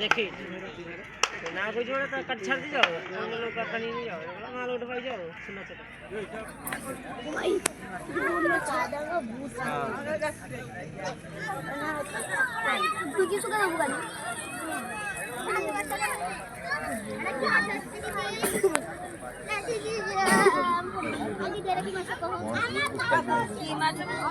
দেখি না বুঝব না তো কাট ছাড় দিয়ে যাও আমরা লোক কাটা নিয়ে যাও মাল উঠে পাই যাও শোনা চলো কিছু কেন বুঝালি আমি দেখি মাছ কহো কি মাছ কহো